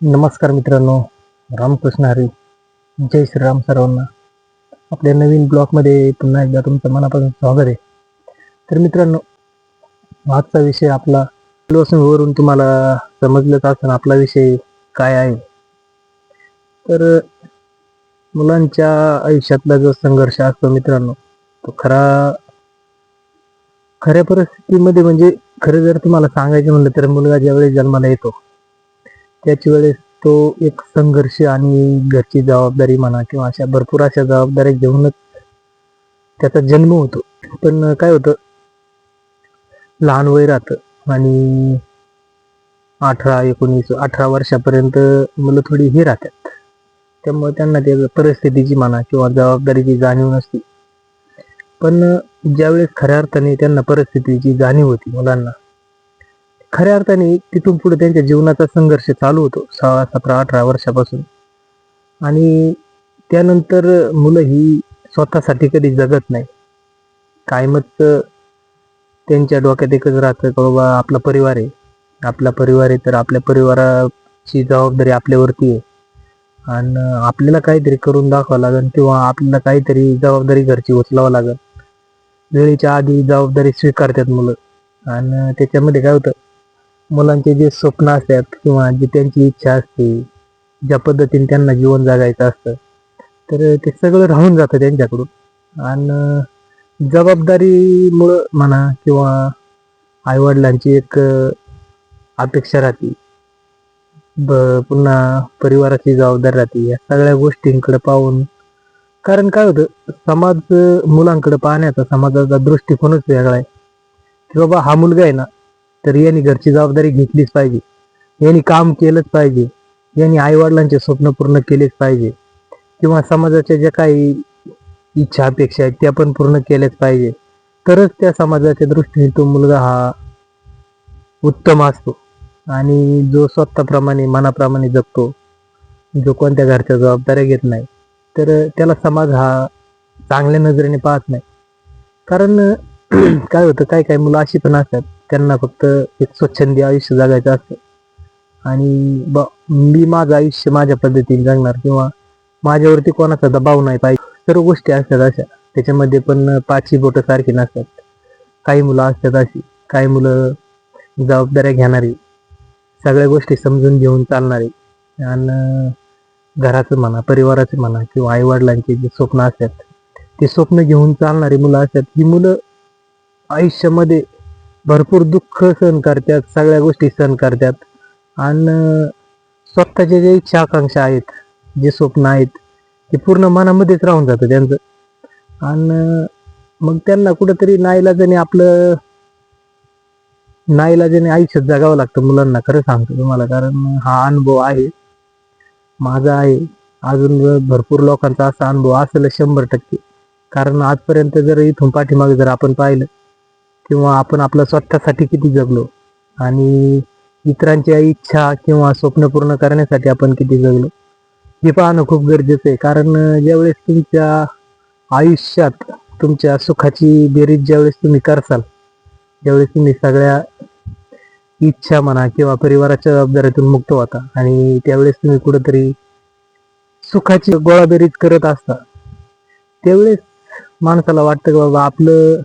नमस्कार मित्रांनो रामकृष्ण हरी. जय श्रीराम सर्वांना. आपल्या नवीन ब्लॉगमध्ये पुन्हा एकदा तुमचं मनापासून स्वागत आहे. तर मित्रांनो आजचा विषय आपला वरून तुम्हाला समजलंच असेल आपला विषय काय आहे. तर मुलांच्या आयुष्यातला जो संघर्ष असतो मित्रांनो तो खरा खऱ्या परिस्थितीमध्ये म्हणजे खरं जर तुम्हाला सांगायचं म्हणलं तर मुलगा ज्यावेळेस जन्माला येतो त्याच वेळेस तो एक संघर्ष आणि घरची जबाबदारी म्हणा किंवा अशा भरपूर अशा जबाबदाऱ्या घेऊनच त्याचा जन्म होतो. पण काय होतं? लहान वय राहतं आणि अठरा एकोणीस अठरा वर्षापर्यंत मुलं थोडी हे राहतात. त्यामुळे त्यांना त्या परिस्थितीची म्हणा किंवा जबाबदारीची जाणीव नसते. पण ज्यावेळेस खऱ्या अर्थाने त्यांना परिस्थितीची जाणीव होती मुलांना खऱ्या अर्थाने तिथून पुढे त्यांच्या जीवनाचा संघर्ष चालू होतो सोळा सतरा अठरा वर्षापासून. आणि त्यानंतर मुलं ही स्वतःसाठी कधी जगत नाही. कायमच त्यांच्या डोक्यात एकच राहतं का बाबा आपला परिवार आहे. आपला परिवार आहे तर आपल्या परिवाराची जबाबदारी आपल्यावरती आहे. आणि आपल्याला काहीतरी करून दाखवावं लागेल किंवा आपल्याला काहीतरी जबाबदारी घरची उचलावं लागेल. वेळेच्या आधी जबाबदारी स्वीकारतात मुलं. आणि त्याच्यामध्ये काय होतं? मुलांचे जे स्वप्न असतात किंवा जी त्यांची इच्छा असते ज्या पद्धतीने त्यांना जीवन जगायचं असतं तर ते सगळं राहून जातं त्यांच्याकडून. आणि जबाबदारीमुळं म्हणा किंवा आईवडिलांची एक अपेक्षा राहते. ब पुन्हा परिवाराची जबाबदारी राहते. या सगळ्या गोष्टींकडे पाहून कारण काय होतं समाज मुलांकडे पाहण्याचा समाजाचा दृष्टिकोनच वेगळा आहे. की बाबा हा मुलगा आहे ना तर यांनी घरची जबाबदारी घेतलीच पाहिजे. यांनी काम केलंच पाहिजे. यांनी आईवडिलांचे स्वप्न पूर्ण केलेच पाहिजे. किंवा समाजाच्या ज्या काही इच्छा अपेक्षा आहेत त्या पण पूर्ण केल्याच पाहिजे. तरच त्या समाजाच्या दृष्टीने तो मुलगा हा उत्तम असतो. आणि जो स्वतःप्रमाणे मनाप्रमाणे जगतो जो कोणत्या घरच्या जबाबदाऱ्या घेत नाही तर त्याला समाज हा चांगल्या नजरेने पाहत नाही. कारण काय होतं काय काय मुलं अशी पण असतात त्यांना फक्त एक स्वच्छंदी आयुष्य जगायचं असतं. आणि ब मी माझं आयुष्य माझ्या पद्धतीने जगणार किंवा माझ्यावरती कोणाचा दबाव नाही पाहिजे. सर्व गोष्टी असतात अशा. त्याच्यामध्ये पण पाचही बोटं सारखी नसतात. काही मुलं असतात अशी. काही मुलं जबाबदाऱ्या घेणारी. सगळ्या गोष्टी समजून घेऊन चालणारी. आणि घराचं म्हणा परिवाराचं म्हणा किंवा आईवडिलांचे जे स्वप्न असतात ते स्वप्न घेऊन चालणारी मुलं असतात. ही मुलं आयुष्यामध्ये भरपूर दुःख सहन करतात सगळ्या गोष्टी सहन करतात. आणि स्वतःच्या जे इच्छा आकांक्षा आहेत जे स्वप्न आहेत ते पूर्ण मनामध्येच राहून जातं त्यांचं. आणि मग त्यांना कुठंतरी नाईलाजाने आपलं नाईलाजाने आयुष्यात जगावं लागतं मुलांना खरं सांगतो तुम्हाला. कारण हा अनुभव आहे माझा आहे. अजून भरपूर लोकांचा असा अनुभव असेल शंभर टक्के. कारण आजपर्यंत जर इथून पाठीमागे जर आपण पाहिलं किंवा आपण आपलं स्वतःसाठी किती जगलो आणि इतरांच्या इच्छा किंवा स्वप्न पूर्ण करण्यासाठी आपण किती जगलो हे पाहणं खूप गरजेचं आहे. कारण ज्यावेळेस तुमच्या आयुष्यात तुमच्या सुखाची बेरीज ज्यावेळेस तुम्ही करसाल ज्यावेळेस तुम्ही सगळ्या इच्छा म्हणा किंवा परिवाराच्या जबाबदारीतून मुक्त होता आणि त्यावेळेस तुम्ही कुठंतरी सुखाची गोळाबेरीज करत असता त्यावेळेस माणसाला वाटतं की बाबा आपलं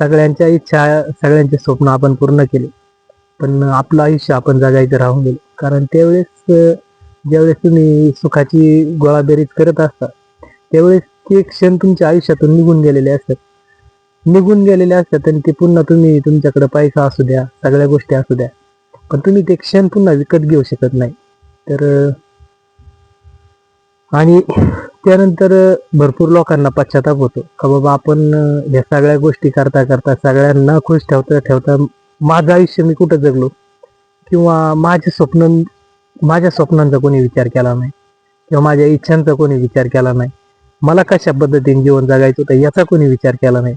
सगळ्यांच्या इच्छा सगळ्यांचे स्वप्न आपण पूर्ण केले. पण आपलं आयुष्य आपण जगायचं राहून गेलो. कारण त्यावेळेस ज्यावेळेस तुम्ही सुखाची गोळाबेरीज करत असता त्यावेळेस ते क्षण तुमच्या आयुष्यातून निघून गेलेले असतात. निघून गेलेले असतात आणि ते पुन्हा तुम्ही तुमच्याकडे पैसा असू द्या सगळ्या गोष्टी असू द्या. पण तुम्ही ते क्षण पुन्हा विकत घेऊ शकत नाही. तर आणि त्यानंतर भरपूर लोकांना पश्चाताप होतो. का बाबा आपण ह्या सगळ्या गोष्टी करता करता सगळ्यांना खुश ठेवता ठेवता माझं आयुष्य मी कुठं जगलो? किंवा माझे स्वप्न माझ्या स्वप्नांचा कोणी विचार केला नाही? किंवा माझ्या इच्छांचा कोणी विचार केला नाही? मला कशा पद्धतीने जीवन जगायचं होतं याचा कोणी विचार केला नाही?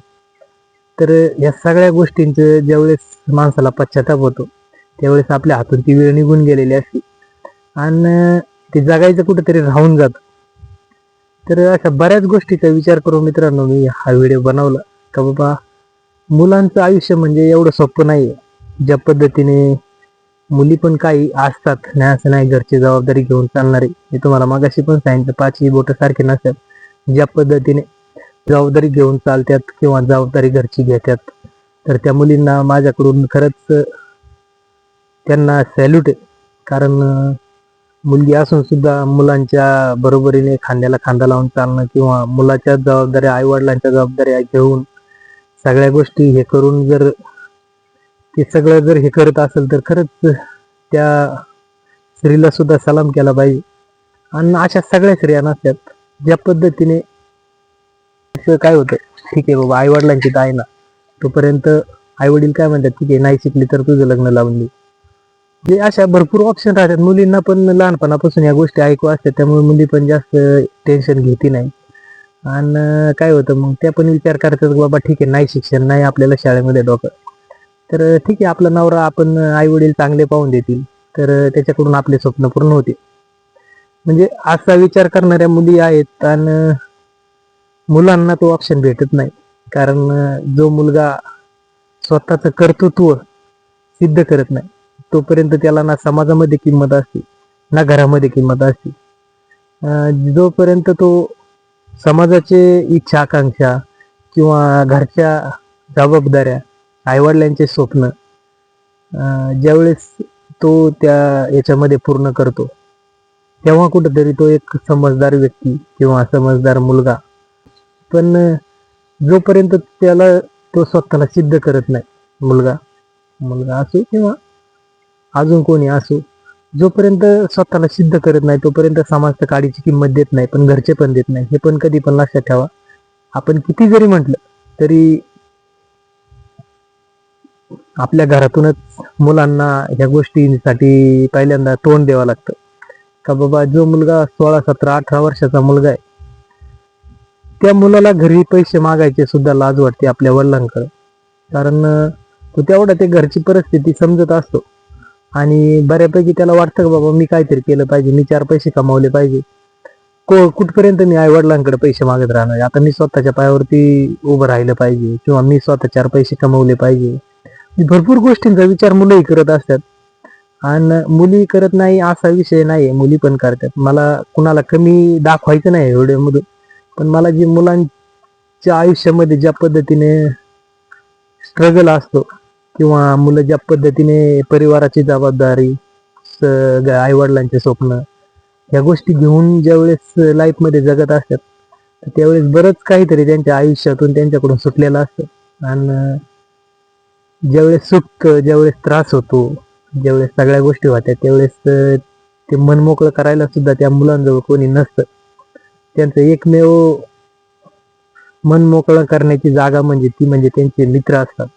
तर या सगळ्या गोष्टींचं ज्यावेळेस माणसाला पश्चाताप होतो त्यावेळेस आपल्या हातून ती वेळ निघून गेलेली असते. आणि ते जगायचं कुठंतरी राहून जात. तर अशा बऱ्याच गोष्टीचा विचार करून मित्रांनो मी हा व्हिडिओ बनवला. का बाबा मुलांचं आयुष्य म्हणजे एवढं सोपं नाही ज्या पद्धतीने मुली पण काही असतात नाही असं नाही घरची जबाबदारी घेऊन चालणारे. मी तुम्हाला मागाशी पण सांगितलं पाचही बोट सारखे नसतात. ज्या पद्धतीने जबाबदारी घेऊन चालतात किंवा जबाबदारी घरची घेतात तर त्या मुलींना माझ्याकडून खरंच त्यांना सॅल्यूट आहे. कारण मुलगी असून सुद्धा मुलांच्या बरोबरीने खांद्याला खांदा लावून चालणं किंवा मुलाच्या जबाबदाऱ्या आई वडिलांच्या जबाबदाऱ्या घेऊन सगळ्या गोष्टी हे करून जर ते सगळं जर हे करत असेल तर खरंच त्या स्त्रीला सुद्धा सलाम केला पाहिजे. आणि अशा सगळ्या स्त्रिया नसतात. ज्या पद्धतीने काय होतं? ठीक आहे बाबा आई वडिलांची तर आहे ना. तोपर्यंत आई वडील काय म्हणतात? ठीक आहे नाही शिकली तर तुझं लग्न लावून दे. जे अशा भरपूर ऑप्शन राहतात. मुलींना पण लहानपणापासून या गोष्टी ऐकू असतात. त्यामुळे मुली पण जास्त टेन्शन घेती नाही आणि काय होतं मग त्या पण विचार करतात बाबा ठीक आहे नाही शिक्षण नाही आपल्याला शाळेमध्ये डोकं. तर ठीक आहे आपला नवरा आपण आई वडील चांगले पाहून देतील. तर त्याच्याकडून आपले स्वप्न पूर्ण होते. म्हणजे असा विचार करणाऱ्या मुली आहेत आणि मुलांना तो ऑप्शन भेटत नाही. कारण जो मुलगा स्वतःच कर्तृत्व सिद्ध करत नाही. तोपर्यंत त्याला ना समाजामध्ये किंमत असते ना घरामध्ये किंमत असते. जोपर्यंत तो समाजाचे इच्छा आकांक्षा किंवा घरच्या जबाबदाऱ्या आईवडिलांचे स्वप्न ज्यावेळेस तो त्या याच्यामध्ये पूर्ण करतो तेव्हा कुठंतरी तो एक समजदार व्यक्ती किंवा समजदार मुलगा. पण जोपर्यंत त्याला तो स्वतःला सिद्ध करत नाही मुलगा मुलगा असो किंवा अजून कोणी असो जोपर्यंत स्वतःला सिद्ध करत नाही तोपर्यंत समाज तर काडीची किंमत देत नाही पण घरचे पण देत नाही हे पण कधी पण लक्षात ठेवा. आपण किती जरी म्हटलं तरी आपल्या घरातूनच मुलांना ह्या गोष्टींसाठी पहिल्यांदा तोंड द्यावं लागतं. का बाबा जो मुलगा सोळा सतरा अठरा वर्षाचा मुलगा आहे त्या मुलाला घरी पैसे मागायचे सुद्धा लाज वाटते आपल्या वडिलांकडे. कारण तो तेवढा ते घरची परिस्थिती समजत असतो. आणि बऱ्यापैकी त्याला वाटतं का बाबा मी काहीतरी केलं पाहिजे मी चार पैसे कमावले पाहिजे. को कुठपर्यंत मी आई वडिलांकडे पैसे मागत राहणार? आता मी स्वतःच्या पायावरती उभं राहिलं पाहिजे किंवा मी स्वतः चार पैसे कमवले पाहिजे. भरपूर गोष्टींचा विचार मुलंही करत असतात. आणि मुली करत नाही असा विषय नाही मुली पण करतात. मला कुणाला कमी दाखवायचं नाही व्हिडिओमधून पण मला जे मुलांच्या आयुष्यामध्ये ज्या पद्धतीने स्ट्रगल असतो किंवा मुलं ज्या पद्धतीने परिवाराची जबाबदारी आई वडिलांचे स्वप्न या गोष्टी घेऊन ज्यावेळेस लाईफमध्ये जगत असतात तर त्यावेळेस बरंच काहीतरी त्यांच्या आयुष्यातून त्यांच्याकडून सुटलेलं असतं. आणि ज्यावेळेस सुटतं ज्यावेळेस त्रास होतो ज्यावेळेस सगळ्या गोष्टी होत्या त्यावेळेस ते मनमोकळं करायला सुद्धा त्या मुलांजवळ कोणी नसतं. त्यांचं एकमेव मन मोकळं करण्याची जागा म्हणजे ती म्हणजे त्यांचे मित्र असतात.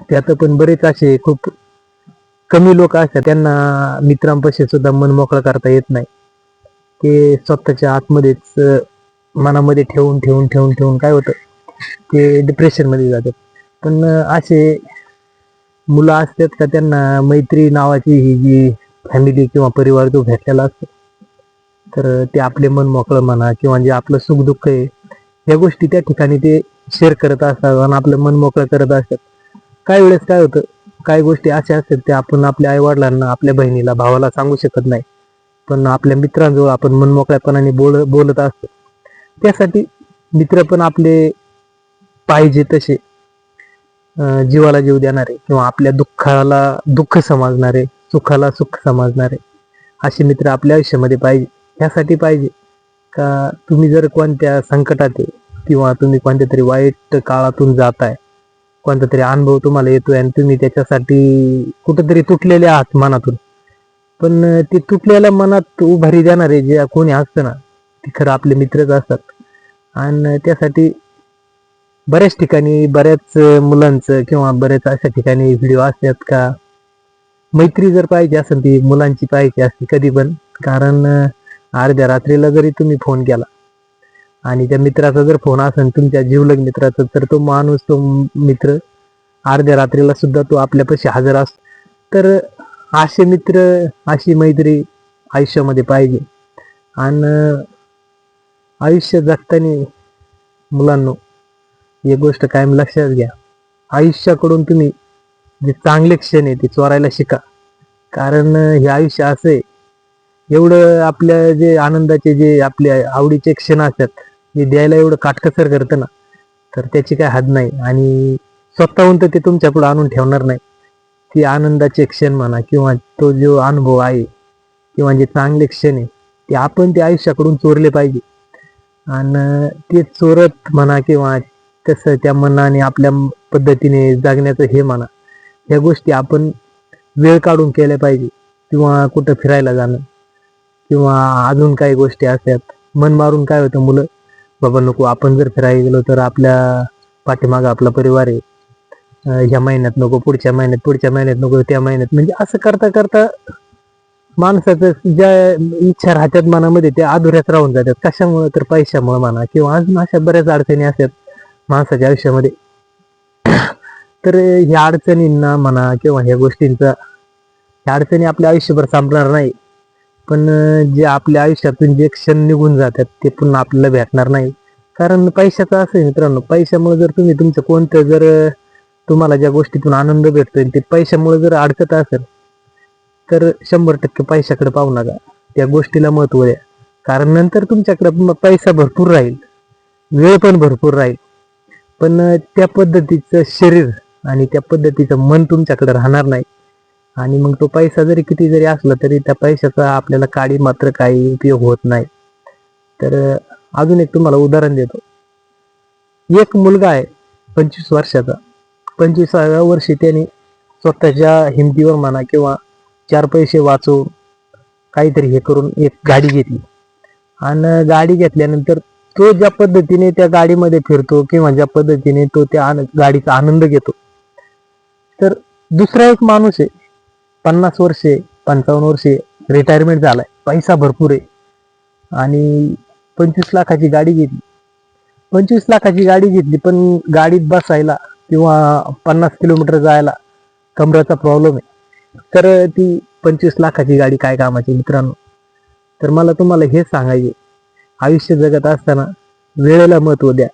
त्यात पण बरेच असे खूप कमी लोक असतात. त्यांना मित्रांपाशी सुद्धा मन मोकळं करता येत नाही. ते स्वतःच्या आतमध्येच मनामध्ये ठेवून ठेवून ठेवून ठेवून काय होतं? ते डिप्रेशनमध्ये जातात. पण असे मुलं असतात का त्यांना मैत्री नावाची ही जी फॅमिली किंवा परिवार जो भेटलेला असतो तर ते आपले मन मोकळं म्हणा किंवा जे आपलं सुख दुःख आहे या गोष्टी त्या ठिकाणी ते शेअर करत असतात आणि आपलं मन मोकळं करत असतात. काही वेळेस काय होतं काही गोष्टी अशा असतात त्या आपण आपल्या आई वडिलांना आपल्या बहिणीला भावाला सांगू शकत नाही. पण आपल्या मित्रांजवळ आपण मन मोकळ्यापणाने बोल बोलत असतो. त्यासाठी मित्र पण आपले पाहिजे तसे. जीवाला जीव देणारे किंवा आपल्या दुःखाला दुःख समजणारे सुखाला सुख समजणारे असे मित्र आपल्या आयुष्यामध्ये पाहिजे. ह्यासाठी पाहिजे का तुम्ही जर कोणत्या संकटात आहे किंवा तुम्ही कोणत्या तरी वाईट काळातून जाताय कोणता तरी अनुभव तुम्हाला येतोय आणि तुम्ही त्याच्यासाठी कुठंतरी तुटलेले आहात मनातून. पण ते तुटलेल्या मनात उभारी देणारे जे कोणी असतं ना ते खरं आपले मित्रच असतात. आणि त्यासाठी बऱ्याच ठिकाणी बऱ्याच मुलांचं किंवा बऱ्याच अशा ठिकाणी व्हिडिओ असतात का? मैत्री जर पाहिजे असेल ती मुलांची पाहिजे असते कधी पण. कारण अर्ध्या रात्रीला जरी तुम्ही फोन केला आणि त्या मित्राचा जर फोन असेल तुमच्या जीवलग मित्राचा तर तो माणूस तो मित्र अर्ध्या रात्रीला सुद्धा तो आपल्यापाशी हजर असतो तर असे मित्र अशी मैत्री आयुष्यामध्ये पाहिजे. आणि आयुष्य जगताना मुलांनो एक गोष्ट कायम लक्षात घ्या. आयुष्याकडून तुम्ही जे चांगले क्षण आहे ते चोरायला शिका. कारण हे आयुष्य असं आहे. एवढं आपल्या जे आनंदाचे जे आपल्या आवडीचे क्षण असतात हे द्यायला एवढं काटकसर करतं ना तर त्याची काय हद नाही. आणि स्वतःहून तर ते तुमच्याकडे आणून ठेवणार नाही. ती आनंदाचे क्षण म्हणा किंवा तो जो अनुभव आहे किंवा जे चांगले क्षण आहे ते आपण ते आयुष्याकडून चोरले पाहिजे. आणि ते चोरत म्हणा किंवा तसं त्या मनाने आपल्या पद्धतीने जगण्याचं हे म्हणा ह्या गोष्टी आपण वेळ काढून केल्या पाहिजे. किंवा कुठं फिरायला जाणं किंवा अजून काही गोष्टी असतात. मन मारून काय होतं मुलं? बाबा नको आपण जर फिरायला गेलो तर आपल्या पाठीमागं आपला परिवार आहे. ह्या महिन्यात नको पुढच्या महिन्यात पुढच्या महिन्यात नको त्या महिन्यात. म्हणजे असं करता करता माणसाचं ज्या इच्छा राहतात मनामध्ये त्या अधुऱ्याच राहून जातात. कशामुळे तर पैशामुळे म्हणा किंवा अजून अशा बऱ्याच अडचणी असतात माणसाच्या आयुष्यामध्ये. तर ह्या अडचणींना म्हणा किंवा ह्या गोष्टींचा ह्या अडचणी आपल्या आयुष्यभर संपणार नाही. पण जे आपल्या आयुष्यातून जे क्षण निघून जातात ते पुन्हा आपल्याला भेटणार नाही. कारण पैशाचं असं आहे मित्रांनो पैशामुळे जर तुम्ही तुमचं कोणतं जर तुम्हाला ज्या गोष्टीतून आनंद भेटतोय ते पैशामुळे जर अडचत असेल तर शंभर टक्के पैशाकडे पाहू नका. त्या गोष्टीला महत्त्व द्या. कारण नंतर तुमच्याकडे पैसा भरपूर राहील. वेळ पण भरपूर राहील. पण त्या पद्धतीचं शरीर आणि त्या पद्धतीचं मन तुमच्याकडे राहणार नाही. आणि मग तो पैसा जरी किती जरी असला तरी त्या पैशाचा आपल्याला काडी मात्र काही उपयोग होत नाही. तर अजून एक तुम्हाला उदाहरण देतो. एक मुलगा आहे पंचवीस वर्षाचा. पंचवीसाव्या वर्षी त्याने स्वतःच्या हिमतीवर म्हणा किंवा चार पैसे वाचून काहीतरी हे करून एक गाडी घेतली. आणि गाडी घेतल्यानंतर तो ज्या पद्धतीने त्या गाडीमध्ये फिरतो किंवा ज्या पद्धतीने तो त्या गाडीचा आनंद घेतो. तर दुसरा एक माणूस आहे पन्नास वर्षे पंचावन्न वर्षे रिटायरमेंट झालाय. पैसा भरपूर आहे. आणि पंचवीस लाखाची गाडी घेतली. पंचवीस लाखाची गाडी घेतली पण गाडीत बसायला किंवा पन्नास किलोमीटर जायला कमराचा प्रॉब्लेम आहे. तर ती पंचवीस लाखाची गाडी काय कामाची मित्रांनो? तर मला तुम्हाला हे सांगायचे आयुष्य जगत असताना वेळेला महत्त्व द्या.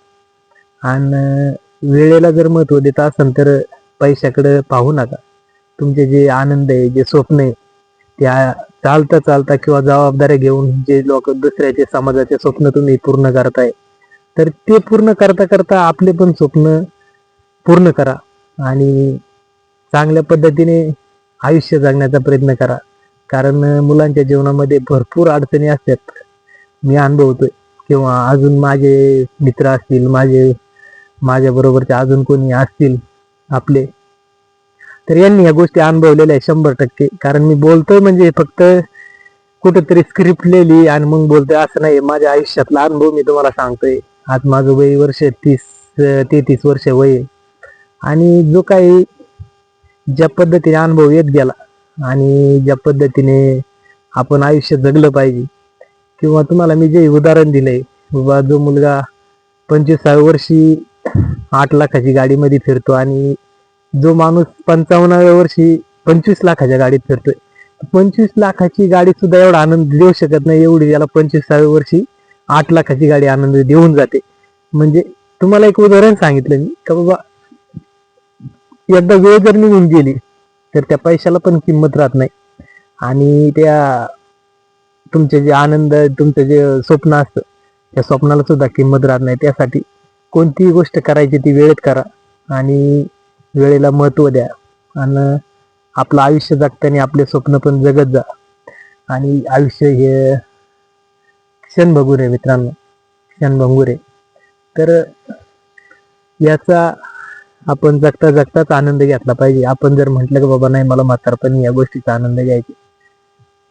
आणि वेळेला जर महत्त्व देत असाल तर पैशाकडे पाहू नका. तुमचे जे आनंद आहे जे स्वप्न आहे त्या चालता चालता किंवा जबाबदाऱ्या घेऊन जे लोक दुसऱ्याचे समाजाचे स्वप्न तुम्ही पूर्ण करताय तर ते पूर्ण करता करता आपले पण स्वप्न पूर्ण करा आणि चांगल्या पद्धतीने आयुष्य जगण्याचा प्रयत्न करा. कारण मुलांच्या जीवनामध्ये भरपूर अडचणी असतात. मी अनुभवतोय. किंवा अजून माझे मित्र असतील माझे माझ्याबरोबरचे अजून कोणी असतील आपले तर यांनी ह्या गोष्टी अनुभवलेल्या आहे शंभर टक्के कारण मी बोलतोय म्हणजे फक्त कुठंतरी स्क्रिप्ट लिहिली आणि मग बोलतोय असं नाही माझ्या आयुष्यातला अनुभव मी तुम्हाला सांगतोय आज माझं वय वर्ष तीस तेहतीस वर्ष वय आहे. आणि जो काही ज्या पद्धतीने अनुभव येत गेला आणि ज्या पद्धतीने आपण आयुष्य जगलं पाहिजे किंवा तुम्हाला मी जे उदाहरण दिलंय बाबा जो मुलगा पंचवीसाव्या वर्षी आठ लाखाची गाडीमध्ये फिरतो आणि जो माणूस पंचावन्नाव्या वर्षी पंचवीस लाखाच्या गाडीत फिरतोय. पंचवीस लाखाची गाडी सुद्धा एवढा आनंद देऊ शकत नाही एवढी याला पंचवीसाव्या वर्षी आठ लाखाची गाडी आनंद देऊन जाते. म्हणजे तुम्हाला एक उदाहरण सांगितलं मी का बाबा एकदा वेळ जर निघून गेली तर त्या पैशाला पण किंमत राहत नाही. आणि त्या तुमचे जे आनंद तुमचं जे स्वप्न असतं त्या स्वप्नाला सुद्धा किंमत राहत नाही. त्यासाठी कोणतीही गोष्ट करायची ती वेळेत करा. आणि वेळेला महत्त्व द्या. आणि आपलं आयुष्य जगताना आपले स्वप्न पण जगत जा. आणि आयुष्य हे क्षणभंगूर आहे मित्रांनो क्षणभंगूर आहे तर याचा आपण जगता जगताच आनंद घेतला पाहिजे. आपण जर म्हटलं की बाबा नाही मला म्हातारपणी या गोष्टीचा आनंद घ्यायचा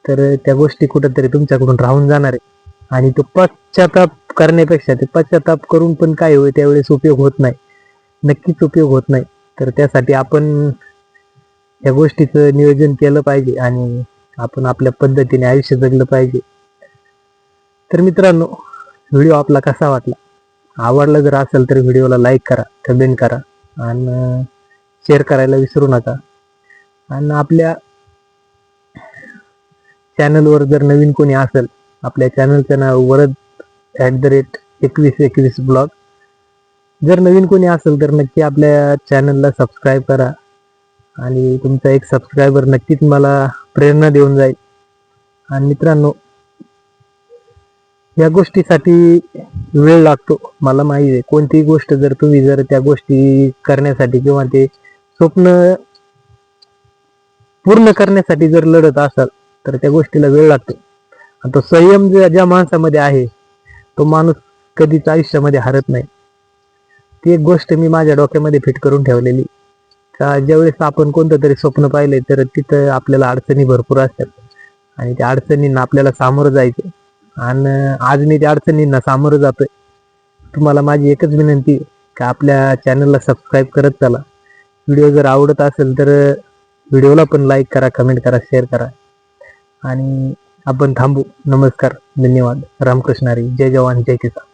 तर त्या गोष्टी कुठंतरी तुमच्याकडून राहून जाणार आहे. आणि तो पश्चाताप करण्यापेक्षा ते पश्चाताप करून पण काय होईल त्यावेळेस उपयोग होत नाही. नक्कीच उपयोग होत नाही. तर त्यासाठी आपण या गोष्टीचं नियोजन केलं पाहिजे आणि आपण आपल्या पद्धतीने आयुष्य जगलं पाहिजे. तर मित्रांनो व्हिडिओ आपला कसा वाटला? आवडला जर असेल तर व्हिडिओला लाईक करा कमेंट करा आणि शेअर करायला विसरू नका. आणि आपल्या चॅनलवर जर नवीन कोणी असेल आपल्या चॅनलचं नाव वरद ॲट द रेट एकवीस एकवीस ब्लॉग जर नवीन कोणी असेल तर नक्की आपल्या चॅनलला सबस्क्राईब करा. आणि तुमचा एक सबस्क्रायबर नक्कीच मला प्रेरणा देऊन जाईल. आणि मित्रांनो या गोष्टीसाठी वेळ लागतो. मला माहिती आहे कोणतीही गोष्ट जर तुम्ही जर त्या गोष्टी करण्यासाठी किंवा ते स्वप्न पूर्ण करण्यासाठी जर लढत असाल तर त्या गोष्टीला वेळ लागतो. आणि तो संयम ज्या ज्या माणसामध्ये आहे तो माणूस कधीच आयुष्यामध्ये हरत नाही. ती एक गोष्ट मी माझ्या डोक्यामध्ये फिट करून ठेवलेली. का ज्यावेळेस आपण कोणतं तरी स्वप्न पाहिले तर तिथं आपल्याला अडचणी भरपूर असतात. आणि त्या अडचणींना आपल्याला सामोरं जायचं आणि आज मी त्या अडचणींना सामोरं जातोय. तुम्हाला माझी एकच विनंती का की आपल्या चॅनलला सबस्क्राईब करत चला. व्हिडिओ जर आवडत असेल तर व्हिडिओला पण लाईक करा कमेंट करा शेअर करा. आणि आपण थांबू. नमस्कार. धन्यवाद. रामकृष्णारी जय जवान जय किसान.